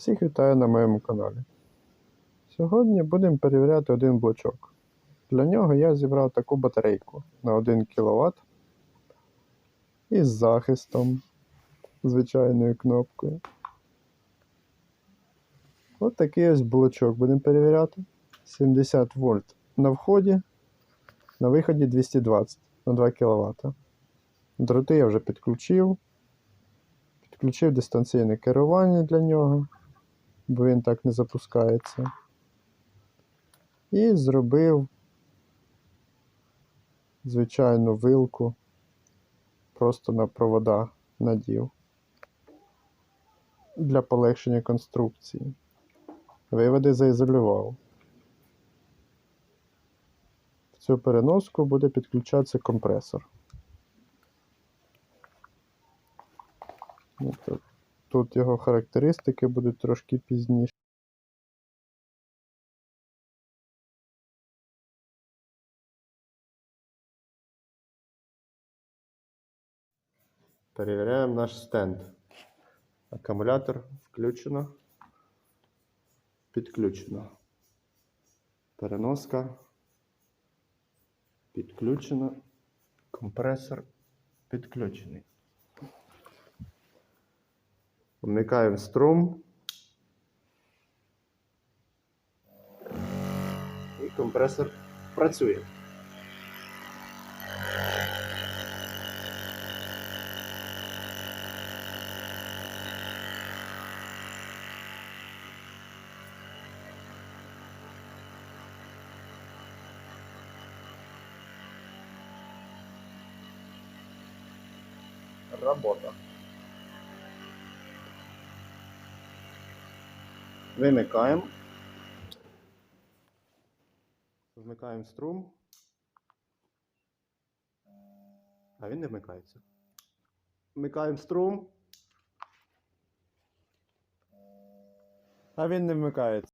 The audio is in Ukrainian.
Всіх вітаю на моєму каналі. Сьогодні будемо перевіряти один блочок. Для нього я зібрав таку батарейку на 1 кВт із захистом, звичайною кнопкою. От такий ось блочок будемо перевіряти. 70 вольт на вході, на виході 220 на 2 кВт. Дроти я вже підключив. Підключив дистанційне керування для нього, бо він так не запускається. І зробив звичайну вилку просто на провода надів для полегшення конструкції. Виводи заізолював. В цю переноску буде підключатися компресор. Ну, то- Тут його характеристики будуть трошки пізніше. Перевіряємо наш стенд. Акумулятор включено. Підключено. Переноска. Підключено. Компресор підключений. Вмикаємо струм. І компресор працює. Робота. Вимикаємо. Вмикаємо струм. А він не вмикається. Вмикаємо струм. А він не вмикається.